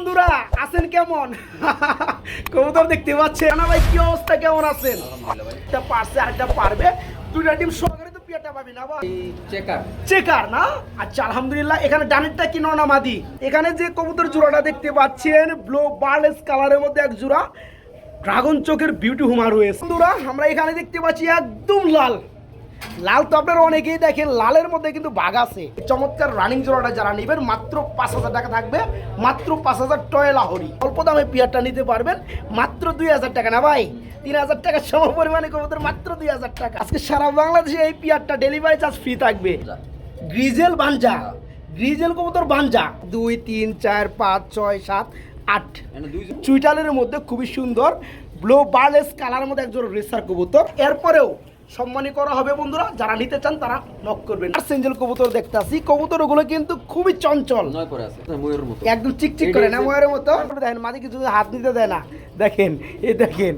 বন্ধুরা আছেন কেমন? কবুতর দেখতে পাচ্ছেন? না ভাই কি অবস্থা? কেমন আছেন? একটা পারছে আরেকটা পারবে। দুইটা টিম সহকারে তো পিয়াটা পাবি না ভাই চেকার চেকার না? আচ্ছা আলহামদুলিল্লাহ এখানে ডানেরটা কি ননা মাদি? এখানে যে কবুতর জোড়াটা দেখতে পাচ্ছেন ব্লু বার্লেস কালারের মধ্যে এক জোড়া। ড্রাগন চোখের বিউটি হুমার রয়েছে। বন্ধুরা আমরা এখানে দেখতে পাচ্ছি একদম লাল। লাল তো আপনারা অনেকেই দেখেন লালের মধ্যে কিন্তু বাঘ আছে। চমৎকার রানিং জোড়াটা যারা নেবেন মাত্র পাঁচ হাজার টাকা থাকবে মাত্র পাঁচ হাজার টয় লাহরি অল্প দামে পিয়ারটা নিতে পারবেন মাত্র দুই হাজার টাকা। না ভাই তিন হাজার টাকা সম পরিমাণে কবুতর মাত্র দুই হাজার টাকা। আজকে সারা বাংলাদেশে এই পিয়ারটা ডেলিভারি চার্জ ফ্রি থাকবে। গ্রিজেল বাঞ্জা গ্রিজেল কবুতর বাঞ্জা। দুই তিন চার পাঁচ ছয় সাত আট। চুইটালের মধ্যে খুবই সুন্দর ব্লো বার্লেস কালারের মধ্যে একজন রেসার কবুতর। এরপরেও সম্মানী করা হবে বন্ধুরা যারা নিতে চান তারা নক করবেন। আর সেঞ্জেল কবুতর দেখতে আসি কবুতরগুলো কিন্তু খুবই চঞ্চল। নয় পরে আছে ময়ূরের মতো। একদম চিকচিক করে না ময়ের মতো? দেখেন মাঝে কিছু হাত নিতে দেয় না। দেখেন এই দেখেন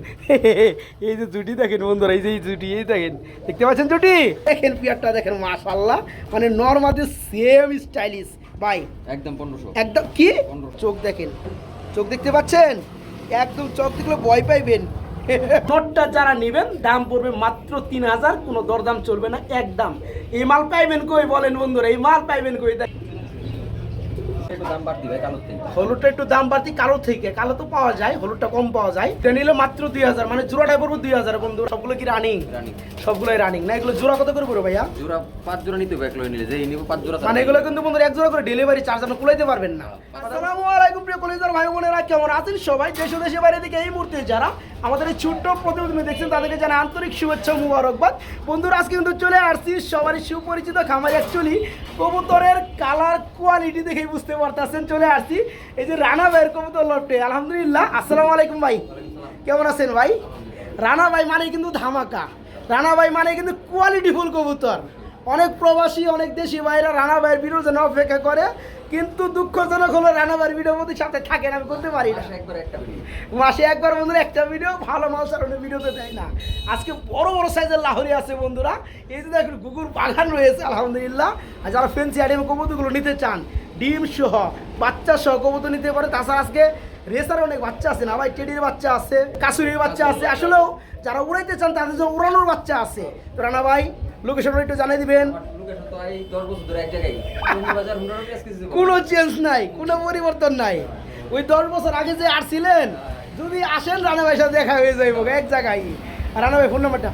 এই যে জুটি দেখেন বন্ধুরা এই যে এই জুটি এই দেখেন দেখতে পাচ্ছেন জুটি? দেখেন পিয়ারটা দেখেন মাশাল্লাহ মানে নর্মালি সেম স্টাইলিশ। ভাই একদম পনেরোশো। একদম কি? চোখ দেখেন চোখ দেখতে পাচ্ছেন? একদম চোখ দেখলে ভয় পাইবেন। নোটটা যারা নেবেন, দাম পড়বে মাত্র তিন হাজার, কোনো দরদাম চলবে না, একদম। এই মাল পাইবেন কই বলেন বন্ধুরা, এই মাল পাইবেন কই? দেখ- একটু দাম বাড়তি ভাই কালোর থেকে। হলুদটা একটু দাম বাড়তি কালো থেকে। কালো তো পাওয়া যায় হলুদটা কম পাওয়া যায়। এটা নিলে মাত্র দুই হাজার মানে জোড়াটাই পড়ব দুই হাজার বন্ধু সবগুলো কি রানিং রানিং সবগুলোই রানিং না এগুলো জোড়া কত করে পড়বে ভাইয়া? জোড়া পাঁচ জোড়া নিতে হবে এক নিলে। যেই নিব পাঁচ জোড়া মানে এগুলো কিন্তু বন্ধুরা এক জোড়া করে ডেলিভারি চার্জ আপনি কুলাইতে পারবেন না। আসসালামু আলাইকুম প্রিয় কলেজার ভাই বোনেরা কেমন আছেন সবাই? দেশ বাইরে থেকে এই মুহূর্তে যারা আমাদের এই ছোট্ট প্রতিবেদন দেখছেন তাদেরকে জানা আন্তরিক শুভেচ্ছা মুবারকবাদ। বন্ধুরা আজকে কিন্তু চলে আসছি সবারই সুপরিচিত খামার অ্যাকচুয়ালি কবুতরের কালার কোয়ালিটি দেখে বুঝতে পারতেছেন, চলে আসছি। এই যে রানা ভাইয়ের কবুতর লটে, আলহামদুলিল্লাহ। আসসালামু আলাইকুম ভাই। কেমন আছেন ভাই? রানা ভাই মানে কিন্তু ধামাকা। রানা ভাই মানে কিন্তু কোয়ালিটিফুল কবুতর। অনেক প্রবাসী, অনেক দেশি ভাইরা রানা ভাইয়ের বিরুদ্ধে অপেক্ষা করে। কিন্তু দুঃখজনক হলো রানা ভাইয়ের ভিডিওর মধ্যে সাথে থাকে না আমি করতে পারি না। মাসে একবার বন্ধুরা একটা ভিডিও ভালো মাল সারানোর ভিডিওতে দেয় না। আজকে বড় বড় সাইজের লাহরি আছে বন্ধুরা। এই যে দেখুন কুকুর বাগান রয়েছে আলহামদুলিল্লাহ। আর যারা ফেন্সি আইটেম কবুতরগুলো নিতে চান ডিম সহ বাচ্চা সহ কবুতর নিতে পারে। তাছাড়া আজকে রেসার অনেক বাচ্চা আছে না ভাই? টেডির বাচ্চা আছে কাসুরির বাচ্চা আছে। আসলেও যারা উড়াইতে চান তাদের জন্য উড়ানোর বাচ্চা আছে। তো রানা ভাই লোকেশন একটু জানিয়ে দিবেন। কোনো চেঞ্জ নাই কোনো পরিবর্তন নাই। ওই দশ বছর আগে যে আসছিলেন যদি আসেন রানা ভাইয়ের সাথে দেখা হয়ে যাইব এক জায়গায়। রানা ভাই ফোন নাম্বারটা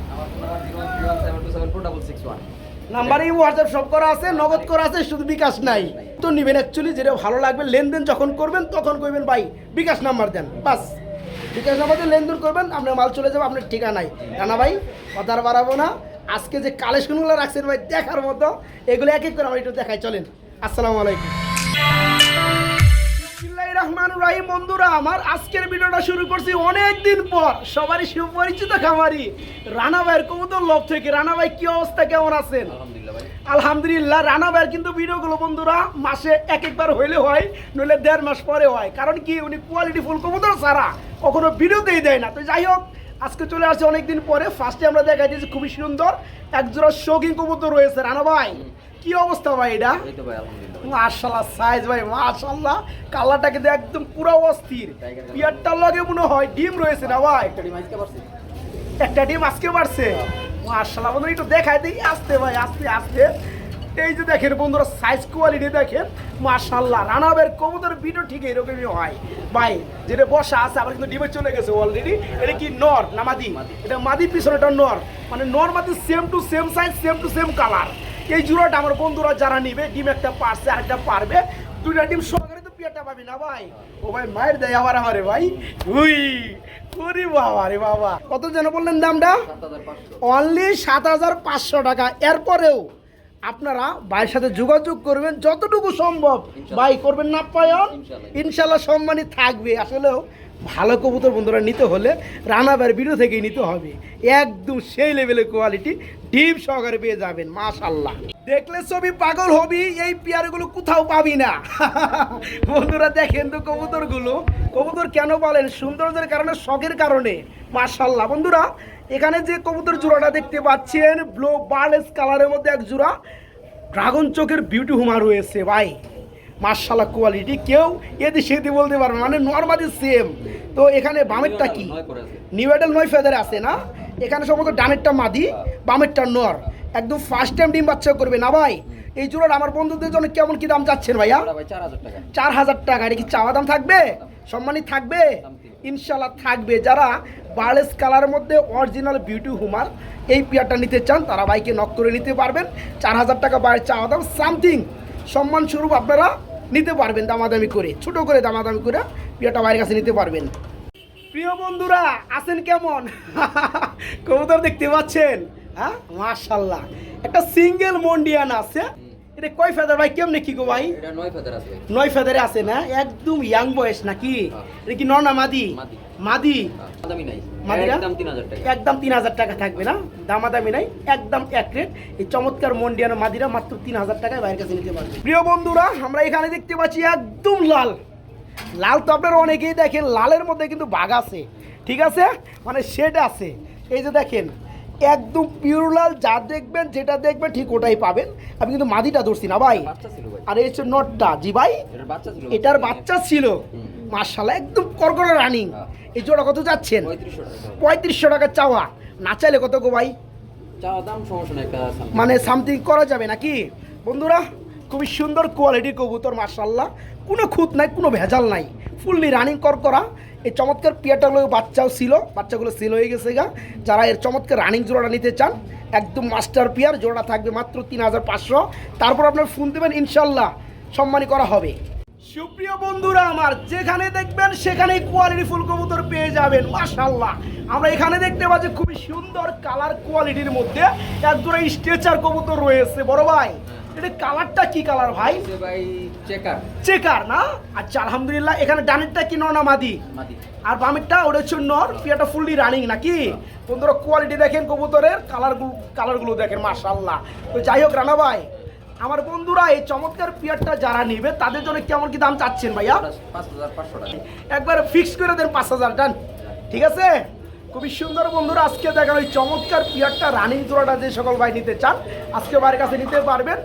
নাম্বার হোয়াটসঅ্যাপ সব করা আছে নগদ করা আছে শুধু বিকাশ নাই। তো নিবেন অ্যাকচুয়ালি যেটা ভালো লাগবে লেনদেন যখন করবেন তখন করবেন ভাই বিকাশ নাম্বার দেন। বাস। বিকাশ নাম্বার দিয়ে লেনদেন করবেন আপনার মাল চলে যাবে আপনার ঠিকানায়। রানা ভাই কথা বাড়াবো না। আজকে যে কালেকশনগুলো রাখছেন ভাই দেখার মতো। এগুলো এক এক করে আমরা একটু দেখাই চলেন। আসসালামু আলাইকুম। বিসমিল্লাহির রহমানির বন্ধুরা আমার আজকের ভিডিওটা শুরু করছি অনেক দিন পর। সবারই সুপরিচিত খামারি রানা ভাইয়ের কবুতর লোভ থেকে। রানা ভাই কি অবস্থা? কেমন আছেন? আলহামদুলিল্লাহ আলহামদুলিল্লাহ রানা ভাইয়ের কিন্তু ভিডিওগুলো বন্ধুরা মাসে এক একবার হইলে হয় নইলে দেড় মাস পরে হয়। কারণ কি উনি কোয়ালিটি ফুল কবুতর ছাড়া কখনো ভিডিওতেই দেয় না। তো যাই হোক আজকে চলে আসছে অনেকদিন পরে। ফার্স্টে আমরা দেখাই দিয়েছি খুবই সুন্দর। একজোড়া শৌখিন কবুতর রয়েছে রানা ভাই। কি অবস্থা ভাই এটা? মাশাল্লাহ সাইজ ভাই মার্শাল্লাহ কালারটা কিন্তু একদম পুরো অস্থির। পিয়ারটার লগে মনে হয় ডিম রয়েছে না ভাই? একটা ডিম আজকে বাড়ছে। মাশাল্লাহ বন্ধুরা একটু দেখাই দিই। আস্তে ভাই আস্তে আস্তে। এই যে দেখেন বন্ধুরা সাইজ কোয়ালিটি দেখেন মাশাল্লাহ রানাবের কবুতর ভিডিও ঠিক এরকমই হয়। ভাই যেটা বসা আছে আবার কিন্তু ডিমে চলে গেছে অলরেডি এটা কি নর না মাদি? এটা মাদি পিছনেটা নর। মানে নর মাদি same to same size same to same colour এই জুড়োটা আমার বন্ধুরা যারা নিবে ডিম একটা পারছে আরেকটা পারবে। দুইটা ডিম সহকারে তো পিয়াটা পাবি না ভাই। ও ভাই মায়ের দেয় আবার আমারে ভাই। উই ওরে বাবা রে বাবা। কত যেন বললেন দামটা? অনলি সাত হাজার পাঁচশো টাকা। এরপরেও আপনারা ভাইয়ের সাথে যোগাযোগ করবেন যতটুকু সম্ভব। ভাই করবেন না পায়ন? ইনশাল্লাহ। সম্মানই থাকবে। আসলেও ভালো কবুতর বন্ধুরা নিতে হলে রানাবার ভিডিও থেকেই নিতে হবে। একদম সেই লেভেলের কোয়ালিটি ডিপ সহকারে পেয়ে যাবেন মাশাল্লাহ। দেখলে ছবি পাগল হবি এই পেয়ারগুলো কোথাও পাবি না। বন্ধুরা দেখেন তো কবুতরগুলো। কবুতর কেন বলেন সৌন্দর্যের কারণে শখের কারণে। মাশাল্লাহ। বন্ধুরা এখানে যে কবুতর জোড়াটা দেখতে পাচ্ছেন ব্লু বার্লেস কালারের মধ্যে এক জোড়া ড্রাগন চোখের বিউটি হুমার রয়েছে ভাই। মার্শাল্লাহ কোয়ালিটি কেউ এদি সেদি বলতে পারবে মানে নর্মালি সেম তো এখানে বামেরটা কি? নয় করে আছে। নিউ এডেল নয় ফেদারে আছে না? এখানে সম্ভবত ডানেরটা মাদি বামেরটা নর। একদম ফার্স্ট টাইম ডিম বাচ্চা করবে না ভাই? এই জোড়ার আমার বন্ধুদের জন্য কেমন কি দাম চাচ্ছেন ভাইয়া? চার হাজার টাকা। চার হাজার টাকা এটা কি চাওয়া দাম থাকবে? সম্মানিত থাকবে? ইনশাল্লাহ থাকবে। যারা বার্লেস কালারের মধ্যে অরিজিনাল বিউটি হুমার এই পেয়ারটা নিতে চান তারা বাইকে নক করে নিতে পারবেন। চার হাজার টাকা বাইরের চাওয়া দাম সামথিং সম্মান স্বরূপ আপনারা নিতে পারবেন দামাদামি করে ছোট করে দামাদামি করে পেয়ারটা বাইরের কাছে নিতে পারবেন। প্রিয় বন্ধুরা আছেন কেমন? কবুতর দেখতে পাচ্ছেন? হ্যাঁ? মাশাল্লাহ একটা সিঙ্গেল মন্ডিয়ান আছে। এটা কয় ফেদার ভাই? কেমনে কি গো ভাই? নয় ফেদার আছে। নয় ফেদারে আছে না? একদম ইয়াং বয়স নাকি? এটা কি নর না মাদি। মাদি। দামি নাই। মাদিরা? একদম টাকা। একদম থাকবে না? দামাদামি নাই একদম এক রেট। এই চমৎকার মন্ডিয়ানো মাদিরা মাত্র তিন হাজার টাকায় বাইরের কাছে নিতে পারবে। প্রিয় বন্ধুরা আমরা এখানে দেখতে পাচ্ছি একদম লাল। লাল তো আপনারা অনেকেই দেখেন লালের মধ্যে কিন্তু বাঘ আছে। ঠিক আছে? মানে শেড আছে। এই যে দেখেন একদম পিওর লাল যা দেখবেন যেটা দেখবেন ঠিক ওটাই পাবেন। আমি কিন্তু মাদিটা ধরছি না ভাই। ভাই। আর এই হচ্ছে নটটা। জি ভাই এটার বাচ্চা ছিল মার্শাল্লাহ একদম করকরে রানিং হ্যাঁ। এই জোড়া কত যাচ্ছেন? পঁয়ত্রিশশো টাকা। চাওয়া। না চাইলে কত গো ভাই। মানে সামথিং করা যাবে নাকি? বন্ধুরা খুবই সুন্দর কোয়ালিটি কবুতর মার্শাল্লাহ কোনো খুঁত নাই কোনো ভেজাল নাই। ফুললি রানিং কর করা এই চমৎকার পিয়াটাগুলো বাচ্চাও ছিল বাচ্চাগুলো সেল হয়ে গেছে গা। যারা এর চমৎকার রানিং জোড়াটা নিতে চান একদম মাস্টার পিয়ার জোড়া থাকবে মাত্র তিন হাজার পাঁচশো। তারপর আপনার ফোন দেবেন ইনশাল্লাহ সম্মানী করা হবে। সুপ্রিয় বন্ধুরা আমার যেখানে দেখবেন সেখানে কোয়ালিটি ফুল কবুতর পেয়ে যাবেন মাশাল্লাহ আমরা এখানে দেখতে পাচ্ছি খুবই সুন্দর কালার কোয়ালিটির মধ্যে এক দুটো স্ট্রেচার কবুতর রয়েছে। বড় ভাই এটা কালারটা কি কালার ভাই? ভাই চেকার চেকার না? আচ্ছা আলহামদুলিল্লাহ এখানে ডানেরটা কি নর না মাদি? মাদি। আর বামেরটা ওটা হচ্ছে নর পিয়াটা ফুললি রানিং নাকি? বন্ধুরা কোয়ালিটি দেখেন কবুতরের কালারগুলো কালারগুলো দেখেন মাশাল্লাহ তো যাই হোক রানা ভাই আমার বন্ধুরা এই চমৎকার পিয়ারটা যারা নিবে তাদের জন্য কেমন কি দাম চাচ্ছেন ভাইয়া? একবার ফিক্স করে দেন পাঁচ হাজার ডান ঠিক আছে? খুবই সুন্দর বন্ধুরা আজকে দেখেন ওই চমৎকার পিয়ারটা রানিং জোড়াটা যে সকল ভাই নিতে চান আজকে বাড়ির কাছে নিতে পারবেন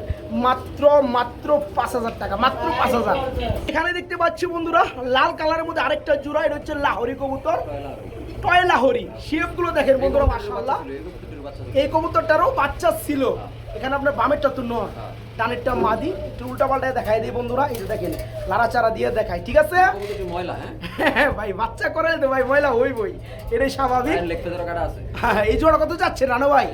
মাত্র মাত্র পাঁচ হাজার টাকা মাত্র পাঁচ হাজার। এখানে দেখতে পাচ্ছি বন্ধুরা লাল কালারের মধ্যে আরেকটা জোড়া এটা হচ্ছে লাহরি কবুতর। টয় লাহরি শেপগুলো দেখেন বন্ধুরা মাসাল্লাহ এই কবুতরটারও বাচ্চা ছিল। এখানে আপনার বামেরটা তো নয় ডানেরটা মাদি একটু উল্টা পাল্টায় দেখাই দিই বন্ধুরা যে দেখেন লাড়াচাড়া দিয়ে দেখাই ঠিক আছে? ময়লা হ্যাঁ? হ্যাঁ ভাই বাচ্চা করে তো ভাই ময়লা হই বই এটাই স্বাভাবিক। হ্যাঁ, এই জোড়া কত যাচ্ছে রানো ভাই?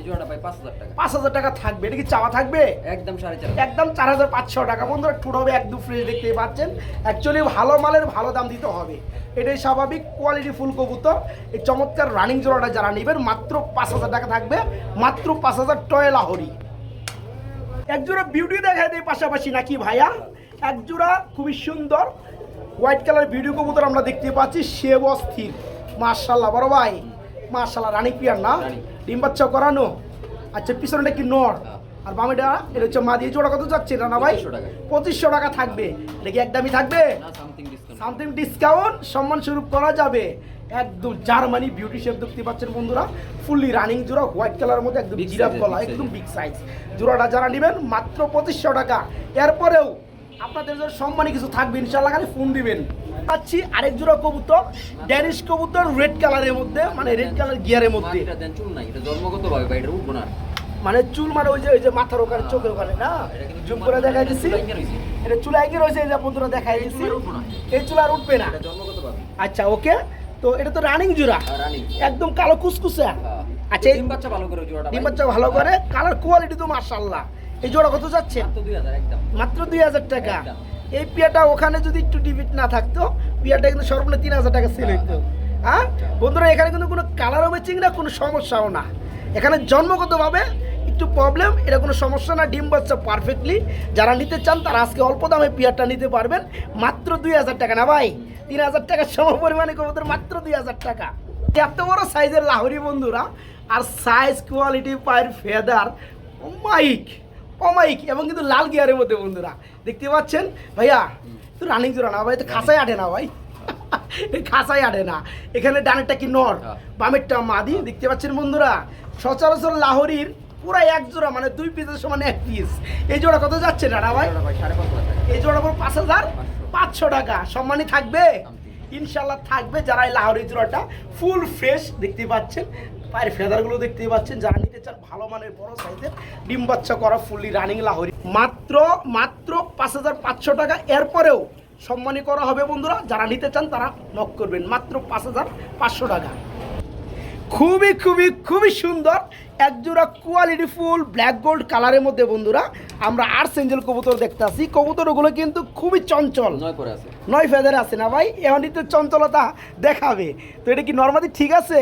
পাঁচ হাজার টাকা। পাঁচ হাজার টাকা থাকবে এটা কি চাওয়া থাকবে? একদম সাড়ে চার একদম চার হাজার পাঁচশো টাকা। বন্ধুরা টুট হবে এক দু ফ্রেশ দেখতেই পাচ্ছেন। অ্যাকচুয়ালি ভালো মালের ভালো দাম দিতে হবে। এটাই স্বাভাবিক কোয়ালিটি ফুল কবুতর। এই চমৎকার রানিং জোড়াটা যারা নেবেন মাত্র পাঁচ হাজার টাকা থাকবে। মাত্র পাঁচ হাজার টয় লাহরি। এক জোড়া বিউটি দেখায় দেয় পাশাপাশি নাকি ভাইয়া? একজোড়া খুবই সুন্দর হোয়াইট কালার ভিডিও কবুতর আমরা দেখতে পাচ্ছি সে অস্থির মার্শাল্লাহ বড় ভাই। মার্শাল্লাহ রানী পিয়ার না। ডিম বাচ্চা করানো? আচ্ছা পিছনটা কি নর। আর বামেটা এটা হচ্ছে মা দিয়ে জোড়া কত যাচ্ছে? রানা ভাই? পঁচিশশো টাকা। থাকবে। এটা কি একদমই থাকবে? সামথিং ডিসকাউন্ট সামথিং ডিসকাউন্ট সম্মান স্বরূপ করা যাবে। একদম জার্মানি বিউটি শেপ দেখতে পাচ্ছেন বন্ধুরা। ফুললি রানিং জোড়া হোয়াইট কালারের মধ্যে একদম জিরাফ গলা একদম বিগ সাইজ জোড়াটা যারা নেবেন মাত্র পঁচিশশো টাকা। এরপরেও আপনাদের জন্য সম্মানী কিছু থাকবে ইনশাল্লাহ খালি ফোন দিবেন। পাচ্ছি আরেক জোড়া কবুতর ড্যানিশ কবুতর রেড কালারের মধ্যে মানে রেড কালার গিয়ারের মধ্যে। ভাই এটা উঠবো না। মানে চুল মানে ওই যে ওই যে মাথার ওখানে চোখের ওখানে না? জুম করে দেখাই দিচ্ছি। এটা চুল আগে রয়েছে এই যে বন্ধুরা দেখাই এই দিচ্ছি। এই চুল আর উঠবে না। আচ্ছা ওকে। তো এটা তো রানিং জোড়া। একদম কালো কুসকুসে। হ্যাঁ। আচ্ছা ডিম বাচ্চা ভালো করে জোড়াটা ডিম বাচ্চা ভালো করে। কালার কোয়ালিটি তো মার্শাল্লাহ এই জোড়া কত যাচ্ছে? মাত্র দুই হাজার একদম। মাত্র দুই হাজার টাকা। এই পিয়াটা ওখানে যদি একটু ডিবিট না থাকতো পিয়াটা কিন্তু সর্বনিম্ন তিন হাজার টাকা সেল হইতো। হ্যাঁ? বন্ধুরা এখানে কিন্তু কোনো কালারও ম্যাচিং না কোনো সমস্যাও না। এখানে জন্মগতভাবে একটু প্রবলেম এটা কোনো সমস্যা না ডিম বাচ্চা পারফেক্টলি যারা নিতে চান তারা আজকে অল্প দামে পিয়ারটা নিতে পারবেন। মাত্র দুই হাজার টাকা না ভাই? তিন হাজার টাকার সম পরিমাণে কবুতর মাত্র দুই হাজার টাকা। এত বড় সাইজের লাহরি বন্ধুরা আর সাইজ কোয়ালিটি পায়ের ফেদার মাইক অমাইক এবং কিন্তু লাল গিয়ারের মধ্যে বন্ধুরা দেখতে পাচ্ছেন? ভাইয়া তো রানিং জোড়া না ভাই তো খাসায় আটে না ভাই। এই খাসায় আটে না। এখানে ডানেরটা কি নর? হ্যাঁ। বামেরটা মাদি দেখতে পাচ্ছেন বন্ধুরা? সচরাচর লাহরির পুরো এক জোড়া মানে দুই পিসের সমান এক পিস এই জোড়া কত যাচ্ছে রানা ভাই? এই জোড়া পড়বে পাঁচ হাজার? পাঁচশো। টাকা। সম্মানই থাকবে? ইনশাল্লাহ থাকবে যারা এই লাহোরি জোড়াটা ফুল ফ্রেশ দেখতে পাচ্ছেন। পায়ের ফেদারগুলো দেখতে পাচ্ছেন। যারা নিতে চান ভালো মানের বড় সাইজের ডিম বাচ্চা করা ফুললি রানিং লাহোরি। মাত্র মাত্র পাঁচ হাজার পাঁচশো টাকা। এরপরেও সম্মানী করা হবে বন্ধুরা। যারা নিতে চান তারা নক করবেন। মাত্র পাঁচ হাজার পাঁচশো টাকা। খুবই খুবই খুবই সুন্দর। একজোড়া কোয়ালিটি ফুল ব্ল্যাক গোল্ড কালারের মধ্যে বন্ধুরা আমরা আর্টস এঞ্জেল কবুতর দেখতে আসি। কবুতরগুলো কিন্তু খুবই চঞ্চল। নয় করে আছে। নয় ফেদারে আছে না ভাই? এমনই তো চঞ্চলতা দেখাবে। তো এটা কি নর্মাদি ঠিক আছে?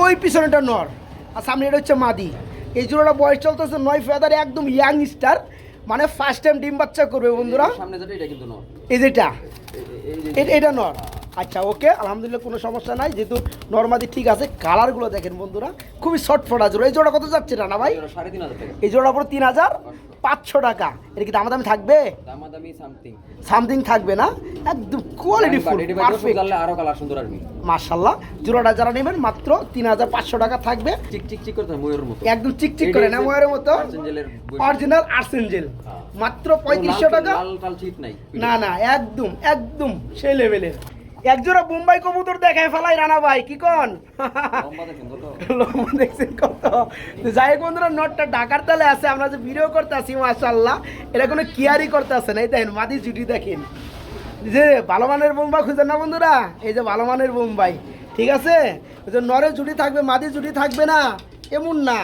ওই পিছনেটা নর। আর সামনে এটা হচ্ছে মাদি। এই জোড়াটা বয়স চলতেছে নয় ফেদারে একদম ইয়াং স্টার মানে ফার্স্ট টাইম ডিম বাচ্চা করবে বন্ধুরা। সামনে যেটা এটা কিন্তু নর। এই যেটা। এটা নর। আচ্ছা ওকে আলহামদুলিল্লাহ কোনো সমস্যা নাই। যেহেতু নর্মাদি ঠিক আছে কালারগুলো দেখেন বন্ধুরা খুবই শর্ট ফোটা জোড়া এই জোড়া কত যাচ্ছে না ভাই? এই জোড়া পুরো তিন হাজার পাঁচশো টাকা। এটা কি দামাদামি থাকবে? সামথিং থাকবে না? একদম কোয়ালিটি ফুল মার্শাল্লাহ জোড়াটা যারা নেবেন মাত্র তিন হাজার পাঁচশো টাকা থাকবে। একদম চিকচিক করে না ময়ের মতো? অরিজিনাল আর্সেঞ্জেল হ্যাঁ। মাত্র পঁয়ত্রিশশো টাকা? না না একদম একদম সেই লেভেলের একজোড়া বোম্বাই কবুতর দেখায় ফেলাই রানা ভাই কি কন? লম্বা দেখছেন কত? যাই বন্ধুরা নটটা ঢাকার তালে আছে আমরা যে ভিডিও করতে আসি মাশাল্লাহ এটা কোনো কেয়ারই করতে আসে না। এই দেখেন মাদি জুটি দেখেন। যে ভালো মানের বোম্বাই খুঁজেন না বন্ধুরা? এই যে ভালো মানের বোম্বাই ঠিক আছে? ওই যে নরের জুটি থাকবে মাদি জুটি থাকবে না এমন না।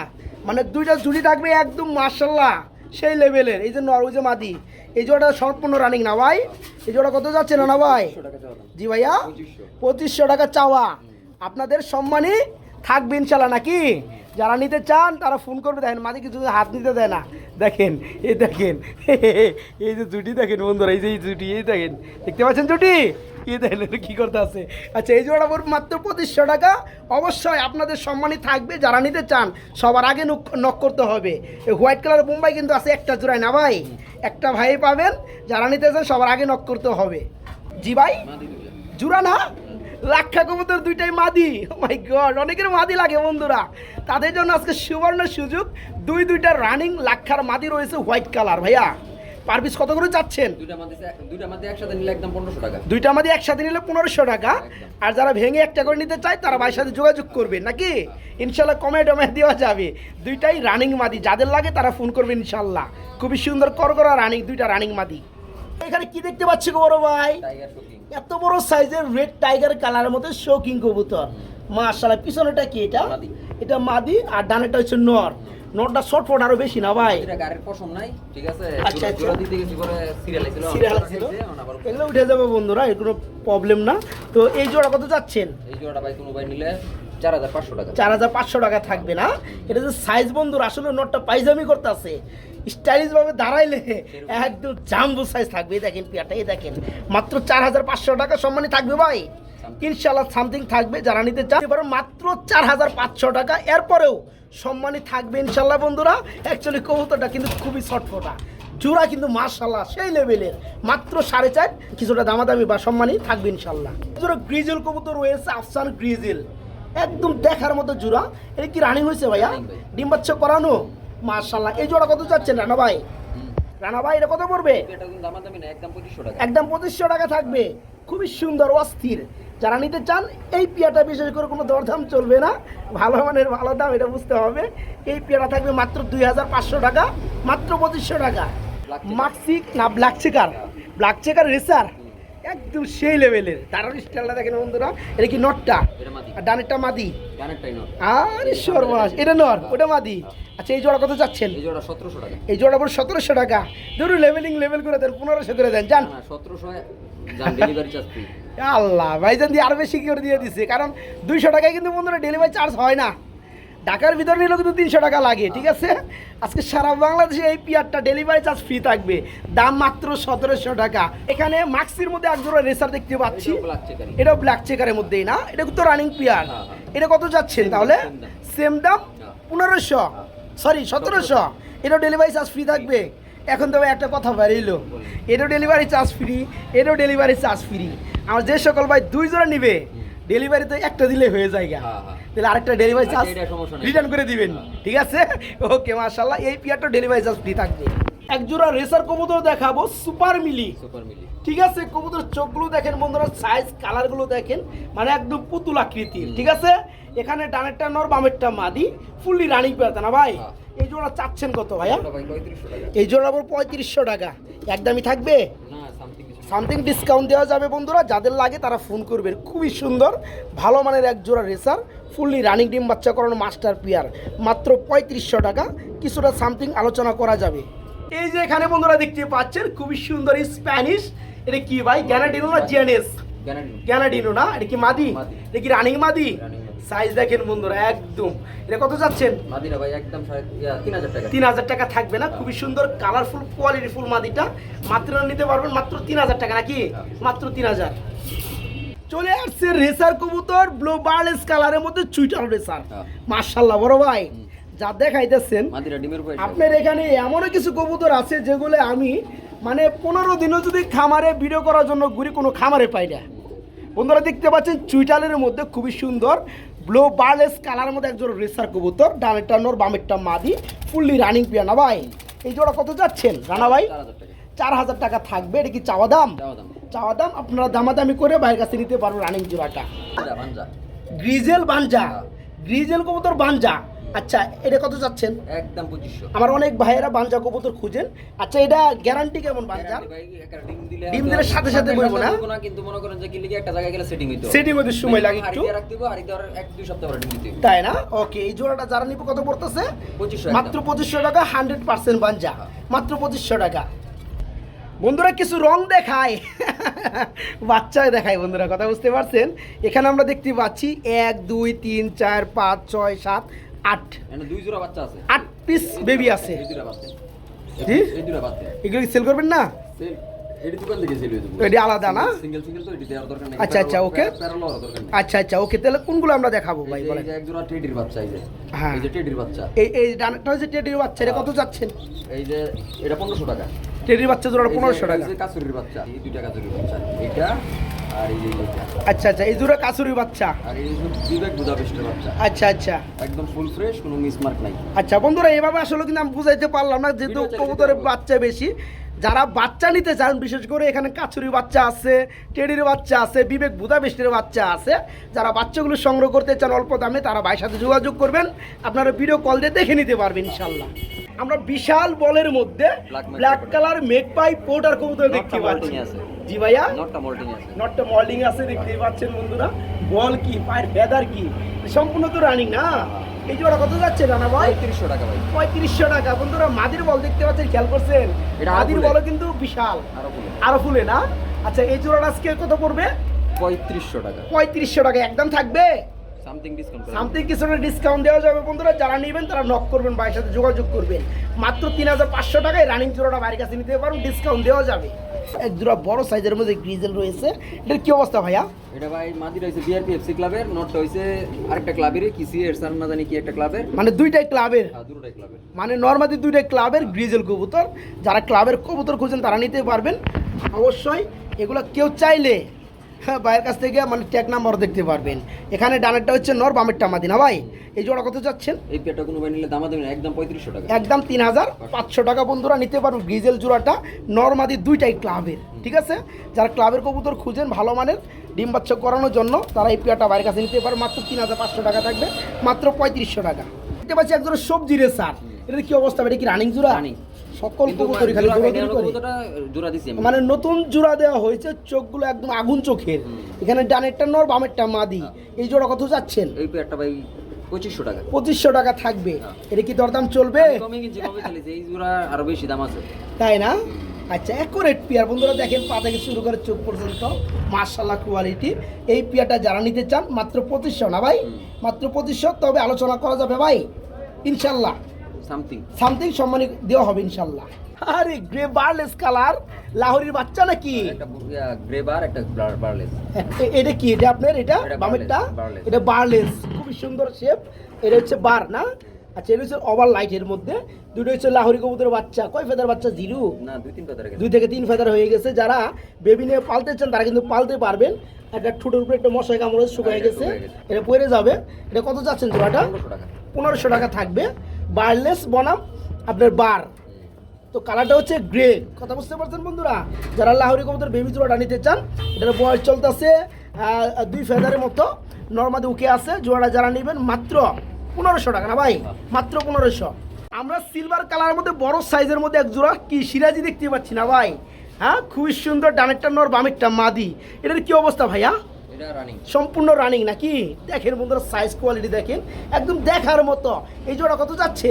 মানে দুইটা জুটি থাকবে একদম মার্শাল্লাহ সেই লেভেলের এই যে নর ওই যে মাদি। এই জোড়াটা সম্পূর্ণ রানিং না ভাই এই জোড়া কত যাচ্ছে না না ভাই। জি ভাইয়া পঁচিশশো। টাকা চাওয়া আপনাদের সম্মানই থাকবে ইনশাল্লাহ নাকি? যারা নিতে চান, তারা ফোন করবে। দেখেন মাঝে কিছু হাত নিতে দেয় না। দেখেন, এই দেখেন, এই যে জুটি দেখেন বন্ধুরা, এই যে এই জুটি, এই দেখেন, দেখতে পাচ্ছেন জুটি? এই দেখেন কি করতে আছে। আচ্ছা এই জোড়া পড়বে মাত্র পঁচিশশো টাকা। অবশ্যই আপনাদের সম্মানই থাকবে। যারা নিতে চান, সবার আগে নক- করতে হবে। হোয়াইট কালার বোম্বাই কিন্তু আছে একটা জোড়ায় না ভাই? একটা ভাই পাবেন। যারা নিতে চান, সবার আগে নক করতে হবে। জি ভাই। জুরা না? লাক্ষা কবুতর দুইটাই মাদি। মাই গড অনেকের মাদি লাগে বন্ধুরা। তাদের জন্য আজকে সুবর্ণ সুযোগ। দুই দুইটা রানিং লাক্ষার মাদি রয়েছে হোয়াইট কালার ভাইয়া। পার পিস কত করে যাচ্ছেন দুইটা মাদি দুইটা মাদি একসাথে নিলে একদম পনেরোশো টাকা। দুইটা মাদি একসাথে নিলে পনেরোশো টাকা। আর যারা ভেঙে একটা করে নিতে চায় তারা ভাইয়ের সাথে যোগাযোগ করবে নাকি? ইনশাল্লাহ কমে টমে দেওয়া যাবে। দুইটাই রানিং মাদি। যাদের লাগে তারা ফোন করবে ইনশাল্লাহ। খুবই সুন্দর করকরা রানিং দুইটা রানিং মাদি। এখানে কি দেখতে পাচ্ছি গো বড় ভাই? এত বড় সাইজের রেড টাইগার কালারের মধ্যে শৌকিং কবুতর। মাশাআল্লাহ পিছনেটা কি এটা? এটা মাদি আর ডানেটা হচ্ছে নর। নরটা শর্ট ফট আরও বেশি না ভাই? এটা গাড়ির পশম নাই ঠিক আছে? আচ্ছা, জোড়া- দিতে গেছি পরে সিরিয়াল ছিল সিরিয়াল ছিল এগুলো উঠে যাবে বন্ধুরা এর কোনো প্রবলেম না। তো এই জোড়া কত যাচ্ছেন? এই জোড়াটা ভাই কোনো ভাই নিলে চার হাজার পাঁচশো টাকা। চার হাজার পাঁচশো টাকা থাকবে না। এটা যে সাইজ বন্ধুর আসলে নটটা পাইজামি করতে আছে স্টাইলিশ ভাবে দাঁড়াইলে একদম জাম্বু সাইজ থাকবে। এই দেখেন পিয়াটা এই দেখেন। মাত্র চার হাজার পাঁচশো টাকা সম্মানী থাকবে ভাই। ইনশাল্লাহ সামথিং থাকবে। যারা নিতে চান এবার মাত্র চার হাজার পাঁচশো টাকা। এরপরেও সম্মানী থাকবে ইনশাল্লাহ বন্ধুরা। অ্যাকচুয়ালি কবুতরটা কিন্তু খুবই ছটফটা জোড়া কিন্তু মার্শাল্লাহ সেই লেভেলের মাত্র সাড়ে চার কিছুটা দামাদামি বা সম্মানই থাকবে ইনশাল্লাহ গ্রিজেল কবুতর রয়েছে আফসান গ্রিজেল। একদম দেখার মতো জোড়া। এটা কি রানিং হয়েছে ভাইয়া? Running ভাই। ডিম বাচ্চা করানো? মার্শাল্লাহ এই জোড়া কত চাচ্ছেন রানা ভাই? রানা ভাই এটা কত পড়বে? একদম পঁচিশশো টাকা। থাকবে। খুবই সুন্দর অস্থির। যারা নিতে চান এই পিয়াটা বিশেষ করে কোনো দরদাম চলবে না। ভালো মানের ভালো দাম এটা বুঝতে হবে। এই পিয়াটা থাকবে মাত্র দুই হাজার পাঁচশো টাকা মাত্র পঁচিশশো টাকা। মাক্সিক না black checker black checker racer একদম সেই লেভেলের। তার স্টাইলটা দেখেন বন্ধুরা। এটা কি নটটা? আর ডানেরটা মাদি? আরে সর্বাস এটা নর ওটা মাদি। আচ্ছা এই জোড়া কত চাচ্ছেন? এই জোড়া সতেরোশো টাকা। এই জোড়া পর সতেরোশো টাকা। ধরুন লেভেলিং লেভেল করে দেন পনেরোশো করে দেন যান। সতেরোশো আল্লাহ ভাইজান দিয়ে আরও বেশি করে দিয়ে দিছে। কারণ দুইশো টাকায় কিন্তু বন্ধুরা ডেলিভারি চার্জ হয় না। ঢাকার ভিতরে নিলেও কিন্তু তিনশো টাকা লাগে ঠিক আছে? আজকে সারা বাংলাদেশে এই পিয়ারটা ডেলিভারি চার্জ ফ্রি থাকবে। দাম মাত্র সতেরোশো টাকা। এখানে মাক্সির মধ্যে একজোড়া রেসার দেখতে পাচ্ছি। এটাও ব্ল্যাক চেকারের মধ্যেই না? এটা তো রানিং পিয়ার হ্যাঁ, হ্যাঁ। এটা কত যাচ্ছেন তাহলে? সেম দাম। হ্যাঁ। পনেরোশো। সরি সতেরোশো। এটাও ডেলিভারি চার্জ ফ্রি থাকবে। এখন তবে একটা কথা বেরিয়েলো এটাও ডেলিভারি চার্জ ফ্রি এটাও ডেলিভারি চার্জ ফ্রি আমার যে সকল ভাই দুই জোড়া নিবে ডেলিভারি তো একটা দিলে হয়ে যায় গা। তাহলে আরেকটা ডেলিভারি চার্জ রিটার্ন করে দিবেন। ঠিক আছে? ওকে মাশাল্লাহ এই পিয়ারটা ডেলিভারি চার্জ ফ্রি থাকবে। এক জোড়া রেসার কবুতর দেখাবো সুপার মিলি সুপার মিলি ঠিক আছে? কবুতর চোখগুলো দেখেন বন্ধুরা সাইজ কালারগুলো দেখেন মানে একদম পুতুল আকৃতির ঠিক আছে? এখানে ডানেরটা নর বামেরটা মাদি ফুললি রানিং পেয়ারটা না ভাই? হ্যাঁ। এই জোড়া চাচ্ছেন কত ভাইয়া? ভাই? পঁয়ত্রিশশো টাকা। এই জোড়া আবার পঁয়ত্রিশশো টাকা। একদমই থাকবে? না সামথিং সামথিং ডিসকাউন্ট দেওয়া যাবে বন্ধুরা যাদের লাগে তারা ফোন করবেন। খুবই সুন্দর ভালো মানের এক জোড়া রেসার ফুললি রানিং ডিম বাচ্চা করানো মাস্টার পিয়ার। মাত্র পঁয়ত্রিশশো টাকা। কিছুটা সামথিং আলোচনা করা যাবে। এই যে এখানে বন্ধুরা দেখতে পাচ্ছেন খুবই সুন্দর স্প্যানিশ। এটা কি ভাই? গ্যানাডিনো না জিয়ানেস? গ্যানাডিনো। না? এটা কি মাদি। এটা কি রানিং মাদি? সাইজ দেখেন বন্ধুরা একদম। এটা কত যাচ্ছেন? মাদিনা ভাই একদম তিন হাজার টাকা। তিন হাজার টাকা থাকবে না? খুবই সুন্দর কালারফুল কোয়ালিটি ফুল মাদিটা। মাত্র নিতে পারবেন মাত্র তিন হাজার টাকা নাকি? মাত্র তিন হাজার। চলে আসছে রেসার কবুতর ব্লু বার্লেস কালারের মধ্যে চুইটাল রেসার। হ্যাঁ। মার্শাল্লাহ বড় ভাই। যা দেখাইতেছেন আপনার এখানে এমনও কিছু কবুতর আছে যেগুলো আমি মানে পনেরো দিনও যদি খামারে ভিডিও করার জন্য ঘুরি কোনো খামারে পাই না। বন্ধুরা দেখতে পাচ্ছেন চুইটালের মধ্যে খুবই সুন্দর ব্লো বার্লেস কালারের মধ্যে একজন রেসার কবুতর ডানেরটা নর বামেরটা মাদি ফুললি রানিং পিয়া না ভাই। এই জোড়া কত যাচ্ছেন? রানা ভাই? চার হাজার টাকা। থাকবে এটা কি চাওয়া দাম? দেওয়া দাম। চাওয়া দাম আপনারা দামাদামি করে বাইরের কাছে নিতে পারবেন রানিং জোড়াটা। গ্রিজেল বানজা হ্যাঁ। গ্রিজেল কবুতর বানজা আচ্ছা এটা কত যাচ্ছেন? একদম পঁচিশশো। আমার অনেক ভাইয়েরা বাঞ্জা কবুতর খুঁজেন। আচ্ছা এটা গ্যারান্টি কেমন বাঞ্জার ডিম দিলে সাথে সাথে বলব না? কিন্তু মনে করেন যে কিনলে একটা জায়গায় গেলে সেটিং হইতো। সেটিং সময় লাগে একটু। রাখতে হবে, এক দুই সপ্তাহ পরে ডিম দিতে তাই না? ওকে এই জোড়াটা যারা নিবে কত পড়তেছে? মাত্র। পঁচিশশো টাকা হান্ড্রেড পার্সেন্ট বাঞ্জা। মাত্র পঁচিশশো টাকা। বন্ধুরা কিছু রং দেখায় বাচ্চায় দেখায় বন্ধুরা কথা বুঝতে পারছেন? এখানে আমরা দেখতে পাচ্ছি এক দুই তিন চার পাঁচ ছয় সাত আট। দুই জোড়া বাচ্চা আছে। আট পিস বেবি আছে। এগুলো কি সেল করবেন না? এটি আলাদা না? আচ্ছা, আচ্ছা, নেই। আচ্ছা আচ্ছা ওকে তাহলে কোনগুলো আমরা দেখাবো ভাই এই বলেন টেডির বাচ্চা যে। হ্যাঁ। এই যে টেডির বাচ্চা। এই এই ডানাটা হচ্ছে টেডির বাচ্চা এটা কত যাচ্ছেন? এই যে এটা পনেরোশো টাকা। টেডির বাচ্চা জোড়া পনেরোশো টাকা। বাচ্চা এই দুইটা বাচ্চা এটা আর এই আচ্ছা আচ্ছা এই বাচ্চা? আর এই যে বুদাপেস্টের বাচ্চা। আচ্ছা আচ্ছা। একদম ফুল ফ্রেশ কোনো মিসমার্ক নাই। আচ্ছা বন্ধুরা এভাবে আসলে কিন্তু আমি বুঝাইতে পারলাম না যেহেতু কবুতরের বাচ্চা বেশি। যারা বাচ্চা নিতে চান বিশেষ করে এখানে কাছুরি বাচ্চা আছে টেডির বাচ্চা আছে বিবেক বুধা বুদাবেষ্টের বাচ্চা আছে যারা বাচ্চাগুলো সংগ্রহ করতে চান অল্প দামে তারা ভাইয়ের সাথে যোগাযোগ করবেন। আপনারা ভিডিও কল দিয়ে দেখে নিতে পারবেন ইনশাল্লাহ আমরা বিশাল বলের মধ্যে ব্ল্যাক কালার মেক পাই পোর্টার কবুতর দেখতে পাচ্ছি। জি ভাইয়া? নটটা মল্টিং আছে। নটটা মল্ডিং আছে দেখতেই পাচ্ছেন বন্ধুরা। বল কি পায়ের ফেদার কি? সম্পূর্ণ তো রানিং না? এই জোড়া কত যাচ্ছে রানা ভাই? পঁয়ত্রিশশো টাকা ভাই। পঁয়ত্রিশশো টাকা। বন্ধুরা মাদির বল দেখতে পাচ্ছেন খেয়াল করছেন? এটা আরও মাদির। বল কিন্তু বিশাল। আরও আরও ফুলে না? আচ্ছা এই জোড়াটা আজকে কত পড়বে? পঁয়ত্রিশশো টাকা। পঁয়ত্রিশশো টাকা একদম থাকবে? সামথিং ডিসকাউন্ট সামথিং কিছুটা ডিসকাউন্ট দেওয়া যাবে বন্ধুরা। যারা নেবেন তারা নক করবেন ভাইয়ের সাথে যোগাযোগ করবেন। মাত্র তিন হাজার পাঁচশো টাকায় রানিং জোড়াটা বাইরের কাছে নিতে পারবেন ডিসকাউন্ট দেওয়া যাবে। এক জোড়া বড় সাইজের মধ্যে গ্রিজেল রয়েছে। এটার কি অবস্থা ভাইয়া? এটা ভাই মাদির হয়েছে বিআরপি এফসি ক্লাবের নটটা হয়েছে আরেকটা ক্লাবের কিসি এরসান না জানি কি একটা ক্লাবের মানে দুইটাই ক্লাবের দুটোটাই ক্লাবের মানে নর্মাদি দুইটা ক্লাবের গ্রিজেল কবুতর। যারা ক্লাবের কবুতর খুঁজেন তারা নিতে পারবেন। অবশ্যই এগুলো কেউ চাইলে হ্যাঁ বাইরের কাছ থেকে মানে ট্যাগ নাম্বার দেখতে পারবেন। এখানে ডানেরটা হচ্ছে নর বামেরটা মাদি। না ভাই? এই জোড়া কত যাচ্ছেন এই পেটটা কোনো ভাই নিলে দামা দেবে না একদম পঁয়ত্রিশশো টাকা। একদম তিন হাজার পাঁচশো টাকা বন্ধুরা নিতে পারবেন গ্রিজেল জোড়াটা। নর্মাদি দুইটাই ক্লাবের ঠিক আছে? যারা ক্লাবের কবুতর খুঁজেন ভালো মানের ডিম বাচ্চা করানোর জন্য তারা এই পেয়ারটা বাইরের কাছে নিতে পারে মাত্র তিন হাজার পাঁচশো টাকা থাকবে মাত্র পঁয়ত্রিশশো টাকা। দেখতে পাচ্ছি একজন সবজি স্যার এটা কি অবস্থা? এটা কি রানিং জোড়া? Running। সকল কবুতরই খালি দৌড়াদৌড়ি করে। জোড়া দিছি মানে নতুন জোড়া দেওয়া হয়েছে চোখগুলো একদম আগুন চোখের। এখানে ডানেরটা নর বামেরটা মাদি। এই জোড়া কত এই পেটটা ভাই পঁচিশশো টাকা। পঁচিশশো টাকা থাকবে। হ্যাঁ। এটা কি দরদাম চলবে? কমে কিনছি কমে চালিয়েছি এই জোড়া আরও বেশি দাম আছে। তাই না? আচ্ছা অ্যাকুরেট পিয়ার। বন্ধুরা দেখেন পা থেকে শুরু করে চোখ পর্যন্ত। মার্শাল্লাহ কোয়ালিটি এই পিয়ারটা যারা নিতে চান মাত্র পঁচিশশো না ভাই। মাত্র পঁচিশশো তবে আলোচনা করা যাবে ভাই। ইনশাল্লাহ সামথিং সামথিং সম্মানিত দেওয়া হবে ইনশাল্লাহ আরে গ্রে বার্লেস কালার লাহোরির বাচ্চা নাকি? একটা গ্রে বার একটা বারলেস এটা কি? এটা আপনার? এটা বামেরটা। এটা বার্লেস খুবই সুন্দর শেপ এটা হচ্ছে বার না? আচ্ছা এটা হচ্ছে ওভার লাইটের মধ্যে। দুটো হচ্ছে লাহোরি কবুতরের বাচ্চা। কয় ফেদার বাচ্চা জিরো? না দুই তিন পাতার দুই থেকে তিন ফেদার হয়ে গেছে। যারা বেবি নিয়ে পালতে চান তারা কিন্তু পালতে পারবেন। একটা ঠোঁটের উপরে একটা মশাই কামড়ে শুকিয়ে গেছে এটা পরে যাবে। এটা কত যাচ্ছেন জোড়াটা? পনেরোশো টাকা থাকবে। বারলেস বনাম, আপনার বার তো কালারটা হচ্ছে গ্রে কথা বুঝতে পারছেন বন্ধুরা? যারা লাহোরি কবুতর বেবি জোড়াটা নিতে চান, এটার বয়স চলতেছে দুই ফেদারের মতো। নর্মাদি উকে আছে, জোড়াটা যারা নেবেন মাত্র পনেরোশো টাকা না ভাই? মাত্র পনেরোশো। আমরা সিলভার কালারের মধ্যে, বড় সাইজের মধ্যে এক জোড়া কি সিরাজি দেখতে পাচ্ছি না ভাই? হ্যাঁ খুবই সুন্দর, ডানেরটা নর, বামেরটা মাদি। এটার কি অবস্থা ভাইয়া? সম্পূর্ণ রানিং নাকি? দেখেন বন্ধুরা সাইজ কোয়ালিটি দেখেন। একদম দেখার মতো। এই জোড়া কত যাচ্ছে?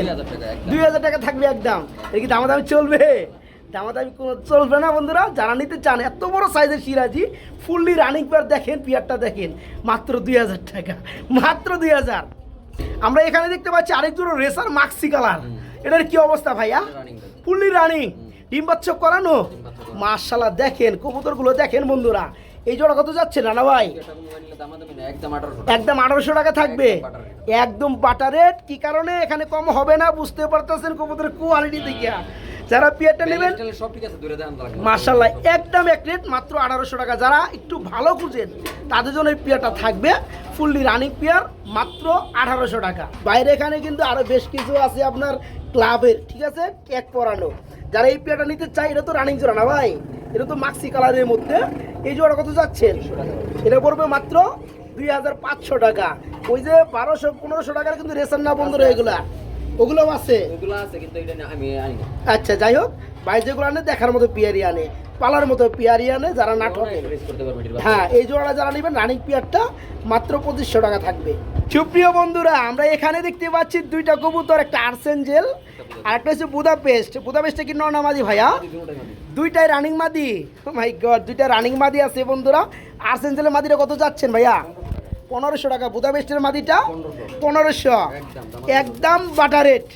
দুই হাজার টাকা থাকবে একদম। এর কি দামাদামি চলবে? দামাদামি কোনো চলবে না বন্ধুরা। যারা নিতে চান এত বড় সাইজের সিরাজি ফুললি রানিং পেয়ার দেখেন পিয়ারটা দেখেন। মাত্র দুই হাজার টাকা মাত্র দুই হাজার। আমরা এখানে দেখতে পাচ্ছি আরেক জোড়া রেসার মাক্সি কালার এটার কি অবস্থা ভাইয়া? ফুললি রানিং ডিম বাচ্চা করানো। মার্শাল্লাহ দেখেন কবুতরগুলো দেখেন বন্ধুরা। এই জোড়া কত যাচ্ছে রানা ভাই? একদম আঠারোশো টাকা থাকবে। একদম বাটার রেট কি কারণে? এখানে কম হবে না বুঝতে পারতেছেন কবুতরের কোয়ালিটি দেখে। যারা পিয়ারটা নেবেন মার্শাল্লাহ একদম এক রেট মাত্র আঠারোশো টাকা। যারা একটু ভালো খুঁজেন তাদের জন্য এই পিয়ারটা থাকবে। ফুললি রানিং পিয়ার মাত্র আঠারোশো টাকা। বাইরে এখানে কিন্তু আরও বেশ কিছু আছে আপনার ক্লাবের, ঠিক আছে? ট্যাগ পরানো। যারা এই প্লেয়ারটা নিতে চাই এটা তো রানিং জোড়া না ভাই? এটা তো মাক্সি কালারের মধ্যে। এই জোড়া কত যাচ্ছেন? এটা পড়বে মাত্র দুই হাজার পাঁচশো টাকা। ওই যে বারোশো, পনেরোশো টাকার কিন্তু রেশন না বন্ধ রয়ে এগুলা। ওগুলো আছে? ওগুলো আছে কিন্তু এটা আমি আনি না। আচ্ছা যাই হোক বাইরে যেগুলো আনে দেখার মতো পিয়ারি আনে পালার মতো পিয়ারি আনে যারা নাটক। হ্যাঁ এই জোড়াটা যারা নেবেন রানিং পিয়ারটা মাত্র পঁচিশশো টাকা থাকবে। সুপ্রিয় বন্ধুরা আমরা এখানে দেখতে পাচ্ছি দুইটা কবুতর একটা আর্সেঞ্জেল আর একটা হচ্ছে বুদা পেস্ট বুদা পেস্টে কি ননামাদি ভাইয়া? দুইটাই রানিং মাদি। মাই গড দুইটা রানিং মাদি আছে বন্ধুরা। আর্সেঞ্জেলের মাদিটা কত যাচ্ছেন ভাইয়া? পনেরোশো টাকা বুদা পেস্টের মাদিটা? পনেরোশো। একদম দাম একদম বাটার রেট।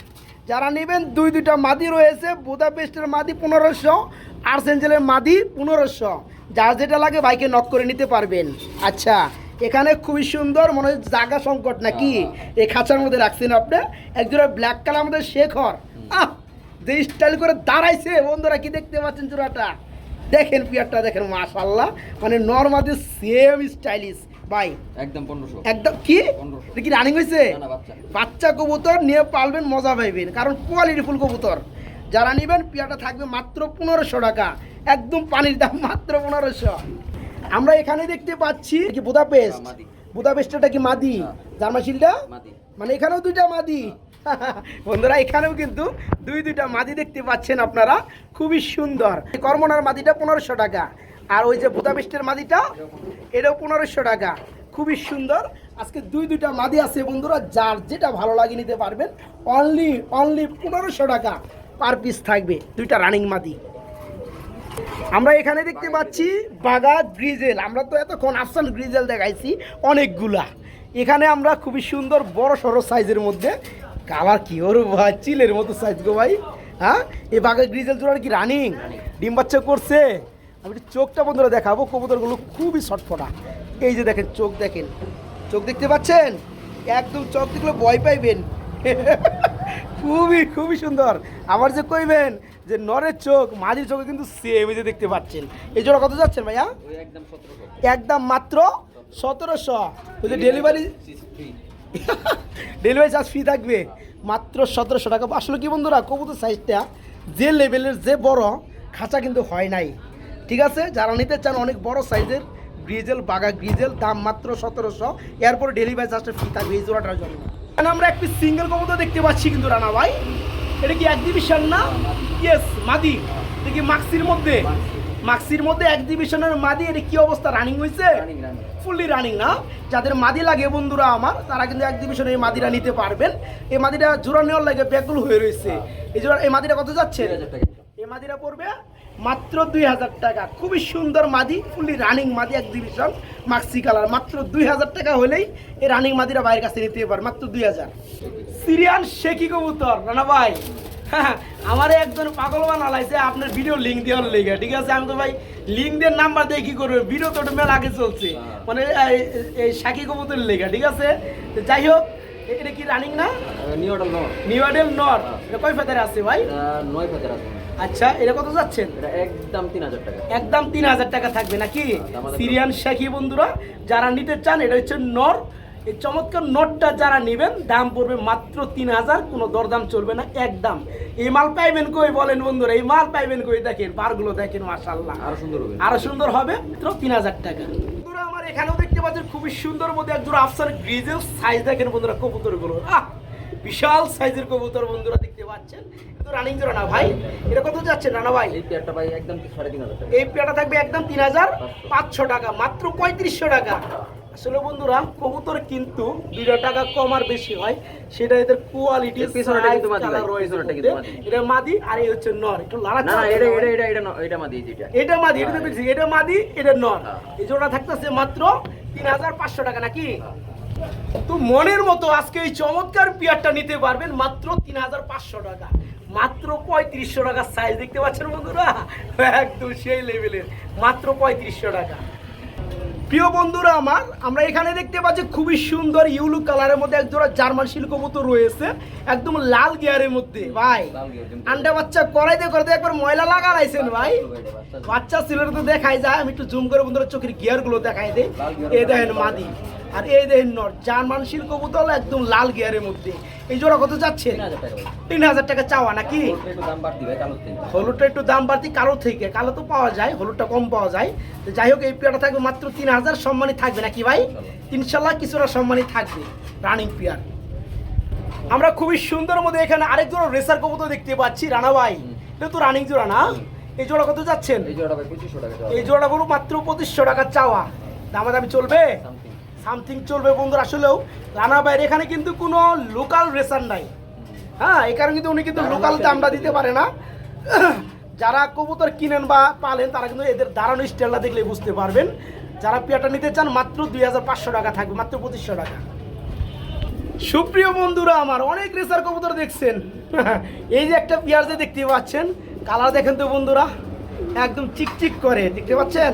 যারা নেবেন দুই দুইটা মাদি রয়েছে বুদাপেস্টের মাদি পনেরোশো আর্সেঞ্জেলের মাদি পনেরোশো। যার যেটা লাগে বাইকে নক করে নিতে পারবেন। আচ্ছা এখানে খুবই সুন্দর মনে হয় জাগা সংকট নাকি? এই খাঁচার মধ্যে রাখছেন আপনি। একজোড়া ব্ল্যাক কালার আমাদের শেখর। আহ যে স্টাইল করে দাঁড়াইছে। বন্ধুরা কি দেখতে পাচ্ছেন জোড়াটা দেখেন পিয়ারটা দেখেন মাশাল্লাহ মানে নর্মাদি সেম স্টাইলিশ ভাই একদম পনেরোশো। একদম কি? পনেরোশো। এটা কি রানিং না, না, বাচ্চা। বাচ্চা কবুতর নিয়ে পালবেন মজা পাইবেন। কারণ কোয়ালিটি ফুল কবুতর। যারা নেবেন পিয়াটা থাকবে মাত্র পনেরোশো টাকা। একদম পানির দাম মাত্র পনেরোশো। আমরা এখানে দেখতে পাচ্ছি কি বুদাপেস্ট। বুদাপেস্টটা কি মাদি। জার্মাশিলটা? মানে এখানেও দুইটা মাদি। বন্ধুরা এখানেও কিন্তু দুই দুইটা মাদি দেখতে পাচ্ছেন আপনারা। খুবই সুন্দর। কর্মনার মাদিটা পনেরোশো টাকা। আর ওই যে বুদাপেস্টের মাদিটা, এটাও পনেরোশো টাকা। খুবই সুন্দর। আজকে দুই দুইটা মাদি আছে বন্ধুরা, যার যেটা ভালো লাগে নিতে পারবেন অনলি অনলি পনেরোশো টাকা পার পিস থাকবে দুইটা রানিং মাদি। আমরা এখানে দেখতে পাচ্ছি বাগা গ্রিজেল। আমরা তো এতক্ষণ আফসান গ্রিজেল দেখাইছি, অনেকগুলা। এখানে আমরা খুবই সুন্দর বড় সড়ো সাইজের মধ্যে, কালার কি ওর ভাই, চিলের মতো সাইজ গো ভাই। হ্যাঁ? এই বাগা গ্রিজেল জোড়ার কি রানিং ডিম বাচ্চা করছে? আমি চোখটা বন্ধুরা দেখাবো কবুতরগুলো খুবই ছটফটা। এই যে দেখেন চোখ দেখেন। চোখ দেখতে পাচ্ছেন? একদম চোখ দেখলে ভয় পাইবেন। খুবই খুবই সুন্দর। আবার যে কইবেন যে নরের চোখ মাঝির চোখে কিন্তু সেম যে দেখতে পাচ্ছেন। এই জন্য কত যাচ্ছেন ভাইয়া? একদম মাত্র সতেরোশো। ওই যে ডেলিভারি ডেলিভারি চার্জ ফ্রি থাকবে। মাত্র সতেরোশো টাকা। আসলে কি বন্ধুরা কবুতর সাইজটা যে লেভেলের যে বড় খাঁচা কিন্তু হয় নাই। ঠিক আছে? যারা নিতে চান অনেক বড় সাইজের গ্রিজেল বাগা গ্রিজেল দাম মাত্র সতেরোশো। এরপর ডেলিভারি চার্জটা ফ্রি থাকবে এই জোড়াটার জন্য। আমরা একটি সিঙ্গেল কবুতর দেখতে পাচ্ছি কিন্তু রানা ভাই। এটা কি এক্সিবিশন না? ইয়েস মাদি। এটা কি মাক্সির মধ্যে? মাক্সির মধ্যে এক্সিবিশনের মাদি। এটা কি অবস্থা? রানিং হয়েছে ফুললি রানিং না? যাদের মাদি লাগে বন্ধুরা আমার তারা কিন্তু এক্সিবিশনে এই মাদিটা নিতে পারবেন। এই মাদিটা জোড়া নেওয়ার লাগে ব্যাকুল হয়ে রয়েছে এই জোড়া এই মাদিটা কত যাচ্ছে? এই মাদিটা পড়বে মাত্র দুই হাজার টাকা। খুবই সুন্দর মাদি ফুললি রানিং মাদি এক্সিবিশন মাক্সি কালার মাত্র দুই হাজার টাকা হলেই এই রানিং মাদিরা বাইরের কাছে নিতে পারে মাত্র দুই হাজার। সিরিয়ান শেখি কবুতর রানা ভাই। হ্যাঁ, আমারে একজন পাগল বানালাইছে আপনার ভিডিও লিঙ্ক দেওয়ার লেগে। ঠিক আছে আমি তো ভাই লিঙ্ক দিয়ে নাম্বার দিয়ে কি করবে? ভিডিও তো ওটা মেলা আগে চলছে। মানে এই- শাকি কবুতরের লেগে ঠিক আছে? তো যাই হোক এটা কি রানিং না? নিউ নট নিউ আইডেল নর কয় ফেদারে আছে ভাই? নয় হাজার আছে। আচ্ছা এটা কত যাচ্ছেন? একদম তিন হাজার টাকা। একদম তিন হাজার টাকা থাকবে নাকি? সিরিয়ান শাখি বন্ধুরা যারা নিতে চান এটা হচ্ছে নর। এই চমৎকার নটটা যারা নেবেন দাম পড়বে মাত্র তিন হাজার কোনো দরদাম চলবে না একদম। এই মাল পাইবেন কই বলেন বন্ধুরা এই মাল পাইবেন কই দেখেন বারগুলো দেখেন মাশাল্লাহ আরও সুন্দর হবে। আরও সুন্দর হবে মাত্র তিন হাজার টাকা। বন্ধুরা আমার এখানেও দেখতে পাচ্ছেন খুবই সুন্দর মধ্যে এক জোড়া আফসার গ্রিজেল সাইজ দেখেন বন্ধুরা কবুতরগুলো আহ! বিশাল সাইজের কবুতর বন্ধুরা দেখতে পাচ্ছেন। কিন্তু রানিং জোড়া না ভাই? এটা কত যাচ্ছে নানা ভাই? এই পেয়ারটা ভাই একদম সাড়ে তিন হাজার এই পেয়ারটা থাকবে একদম তিন হাজার পাঁচশো। টাকা মাত্র পঁয়ত্রিশশো টাকা। আসলে বন্ধুরা কবুতর কিন্তু দুইটা টাকা কম আর বেশি হয়। সেটা এদের কোয়ালিটি। এটা মাদি আর এই হচ্ছে নর। একটু লাড়া না না এটা এটা এটা এটা এটা মাদি যেটা এটা। মাদি এটা দেখছি এটা মাদি এটা নর। হ্যাঁ। এই জোড়া থাকতেছে মাত্র তিন হাজার পাঁচশো টাকা নাকি? তো মনের মতো আজকে এই চমৎকার পিয়ারটা নিতে পারবেন মাত্র তিন হাজার পাঁচশো টাকা। মাত্র পঁয়ত্রিশশো টাকা সাইজ দেখতে পাচ্ছেন বন্ধুরা? একদম সেই লেভেলের মাত্র পঁয়ত্রিশশো টাকা। প্রিয় বন্ধুরা আমার আমরা এখানে দেখতে পাচ্ছি খুবই সুন্দর ইউলু কালারের মধ্যে এক জোড়া জার্মান শিল্ক মতো রয়েছে। একদম লাল গিয়ারের মধ্যে ভাই। আন্ডা বাচ্চা করাইতে করাইতে একবার ময়লা লাগা লাইছেন ভাই। বাচ্চা ছেলের তো দেখাই যায় আমি একটু জুম করে বন্ধুরা চোখের গিয়ারগুলো দেখাই দেয় গিয়ার দেখেন। মাদি। আর এই দেখেন নর জার্মান শিল্ক বোতল একদম লাল গিয়ারের মধ্যে। এই জোড়া কত যাচ্ছে তিন হাজার টাকা চাওয়া নাকি? হলুদটা একটু দাম বাড়তি কালো থেকে। কালো তো পাওয়া যায় হলুদটা কম পাওয়া যায়। তো যাই হোক এই পেয়ারটা থাকবে মাত্র তিন হাজার সম্মানী থাকবে নাকি ভাই? ইনশাল্লাহ। কিছুটা সম্মানী থাকবে রানিং পেয়ার। আমরা খুবই সুন্দর মধ্যে এখানে আরেক জোড়া রেসার কবুতর দেখতে পাচ্ছি রানা ভাই। এটা তো রানিং জোড়া না? এই জোড়া কত যাচ্ছেন এই জোড়াটা ভাই পঁচিশশো টাকা এই জোড়াটা বলব মাত্র পঁচিশশো টাকা চাওয়া। দামাদামি চলবে? সামথিং চলবে বন্ধুরা আসলেও রানা ভাইয়ের এখানে কিন্তু কোনো লোকাল রেসার নাই। হ্যাঁ এই কারণে কিন্তু উনি কিন্তু লোকাল দামটা দিতে পারে না। যারা কবুতর কিনেন বা পালেন তারা কিন্তু এদের দাঁড়ানো স্টাইলটা দেখলে বুঝতে পারবেন। যারা পেয়ারটা নিতে চান মাত্র দুই হাজার পাঁচশো টাকা থাকবে মাত্র পঁচিশশো টাকা। সুপ্রিয় বন্ধুরা আমার অনেক রেসার কবুতর দেখছেন। এই যে একটা পেয়ার যে দেখতে পাচ্ছেন কালার দেখেন তো বন্ধুরা একদম চিকচিক করে দেখতে পাচ্ছেন?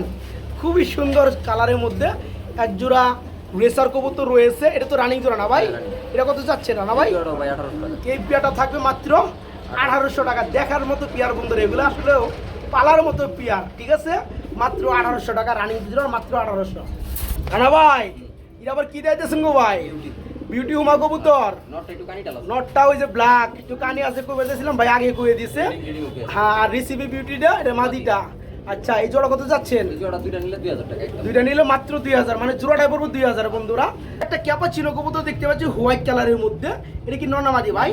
খুবই সুন্দর কালারের মধ্যে এক জোড়া রেসার কবুতর রয়েছে এটা তো রানিং জোড়া না ভাই হ্যাঁ, এটা কত যাচ্ছে না না ভাই এই পেয়ারটা থাকবে মাত্র আঠারোশো টাকা দেখার মতো পেয়ার বন্ধুরা এগুলো আসলেও পালার মতো পেয়ার ঠিক আছে মাত্র আঠারোশো টাকা রানিং জোড়া মাত্র আঠারোশো রানা ভাই এটা আবার কি দিয়েছেন গো ভাই বিউটি হুমা কবুতর নটটা ওই যে ব্ল্যাক একটু কানি আছে কবে দিয়েছিলাম ভাই আগে কয়ে দিছে হ্যাঁ আর রিসিভি বিউটিটা এটা মাদিটা আচ্ছা এই জোড়া কত যাচ্ছেন? জোড়া দুইটা নিলে দুই হাজার টাকা দুইটা নিলে মাত্র দুই হাজার মানে জোড়াটাই পড়ব দুই হাজার বন্ধুরা। একটা ক্যাপা ছিল কবুতর দেখতে পাচ্ছি হোয়াইট কালারের মধ্যে। এটা কি নর্নামাদি ভাই?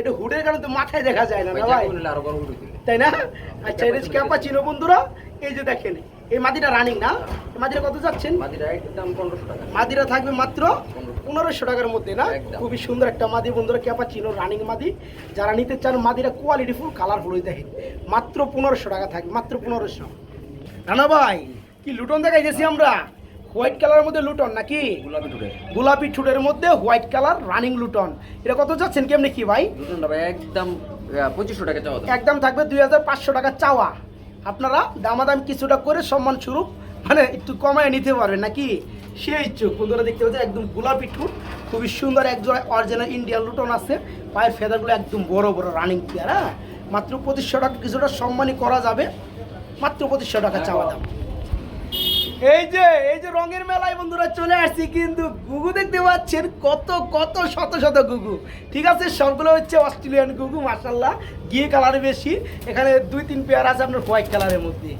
এটা হুডের কারণে তো মাথায় দেখা যায় না ভাই? তাই না? আচ্ছা এটা ক্যাপা ছিল বন্ধুরা। এই যে দেখেন এই মাদিটা রানিং না? এই মাদিটা কত যাচ্ছেন? মাদিটা একদম পনেরোশো টাকা। মাদিরা থাকবে মাত্র পনেরোশো। টাকার মধ্যে না। খুবই সুন্দর একটা মাদি বন্ধুরা ক্যাপা ছিল রানিং মাদি। যারা নিতে চান মাদিরা কোয়ালিটি ফুল কালারফুল দেখেন। মাত্র পনেরোশো টাকা থাকবে মাত্র পনেরোশো। রানা ভাই কি লুটন দেখাই গেছি আমরা হোয়াইট কালারের মধ্যে লুটন নাকি? গোলাপি টুটে গোলাপি ঠুটের মধ্যে হোয়াইট কালার রানিং লুটন। এটা কত যাচ্ছেন কেমনি কি ভাই? দুটোটা ভাই একদম পঁচিশশো টাকা চাওয়া একদম থাকবে দুই হাজার পাঁচশো টাকা চাওয়া। আপনারা দামাদাম কিছুটা করে সম্মান স্বরূপ মানে একটু কমায় নিতে পারবেন নাকি? সেই ইচ্ছুক বন্ধুরা দেখতে পাচ্ছেন, একদম গোলাপি ঠুট, খুবই সুন্দর এক জোড়া অরিজিনাল ইন্ডিয়ান লুটন আছে। পায়ের ফেদারগুলো একদম বড় বড় রানিং প্লেয়ার হ্যাঁ? মাত্র পঁচিশশো টাকা, কিছুটা সম্মানই করা যাবে। মাত্র পঁচিশশো টাকা চাওয়া দাম। এই যে এই যে রঙের মেলায় বন্ধুরা চলে আসছি, কিন্তু গুগু দেখতে পাচ্ছেন কত কত শত শত গুগু ঠিক আছে, সবগুলো হচ্ছে অস্ট্রেলিয়ান গুগু মার্শাল্লাহ গিয়ে কালার বেশি। এখানে দুই, তিন পেয়ার আছে আপনার হোয়াইট কালারের মধ্যে।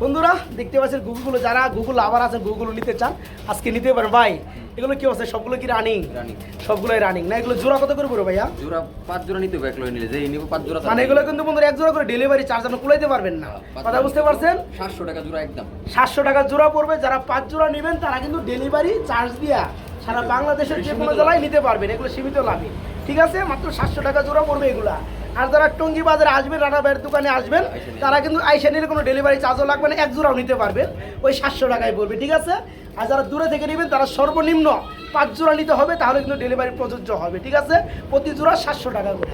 বন্ধুরা, দেখতে পাচ্ছেন গুগুগুলো যারা গুগুল আবার আছে গুগল নিতে চান, আজকে নিতে পারেন। ভাই এগুলো কি আছে? সবগুলো কি রানিং? রানিং। সবগুলোই রানিং। না এগুলো জোড়া কত করে পড়বে ভাইয়া? জোড়া পাঁচ জোড়া নিতে হবে এক লয় নিলে। যে নিব পাঁচ জোড়া মানে এগুলো কিন্তু বন্ধুরা এক জোড়া করে ডেলিভারি চার্জ আপনি কুলাইতে পারবেন না। কথা বুঝতে পারছেন? সাতশো টাকা জোড়া একদম। সাতশো টাকা জোড়া পড়বে। যারা পাঁচ জোড়া নেবেন তারা কিন্তু ডেলিভারি চার্জ দিয়া সারা বাংলাদেশের যে কোনো জেলায় নিতে পারবেন। এগুলো সীমিত লাভে। ঠিক আছে? মাত্র সাতশো টাকা জোড়া পড়বে এগুলা। আর যারা টঙ্গি বাজারে আসবেন রানা ভাইয়ের দোকানে আসবেন তারা কিন্তু আইসা নিলে কোনো ডেলিভারি চার্জও লাগবে না এক জোড়াও নিতে পারবেন। ওই সাতশো টাকায় পড়বে ঠিক আছে? আর যারা দূরে থেকে নেবেন তারা সর্বনিম্ন পাঁচ জোড়া নিতে হবে তাহলে কিন্তু ডেলিভারি প্রযোজ্য হবে ঠিক আছে? প্রতি জোড়া সাতশো টাকা করে।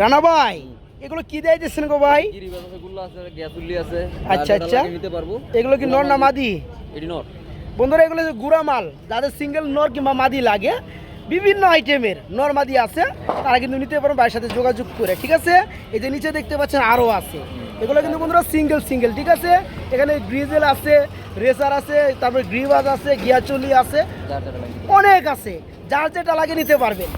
রানা ভাই এগুলো কি দেয় দিচ্ছেন গো ভাই? আচ্ছা, আচ্ছা। এগুলো কি নর না মাদি? বন্ধুরা এগুলো গুড়া মাল যাদের সিঙ্গেল নর কিংবা মাদি লাগে বিভিন্ন আইটেমের নর্মাদি আছে তারা কিন্তু নিতে পারেন বাড়ির সাথে যোগাযোগ করে ঠিক আছে? এই যে নিচে দেখতে পাচ্ছেন আরও আছে। এগুলো কিন্তু বন্ধুরা সিঙ্গেল সিঙ্গেল ঠিক আছে? এখানে গ্রিজেল আছে রেসার আছে তারপরে গ্রিবাজ আছে গিয়াচলি আছে অনেক আছে যার যেটা লাগে নিতে পারবেন।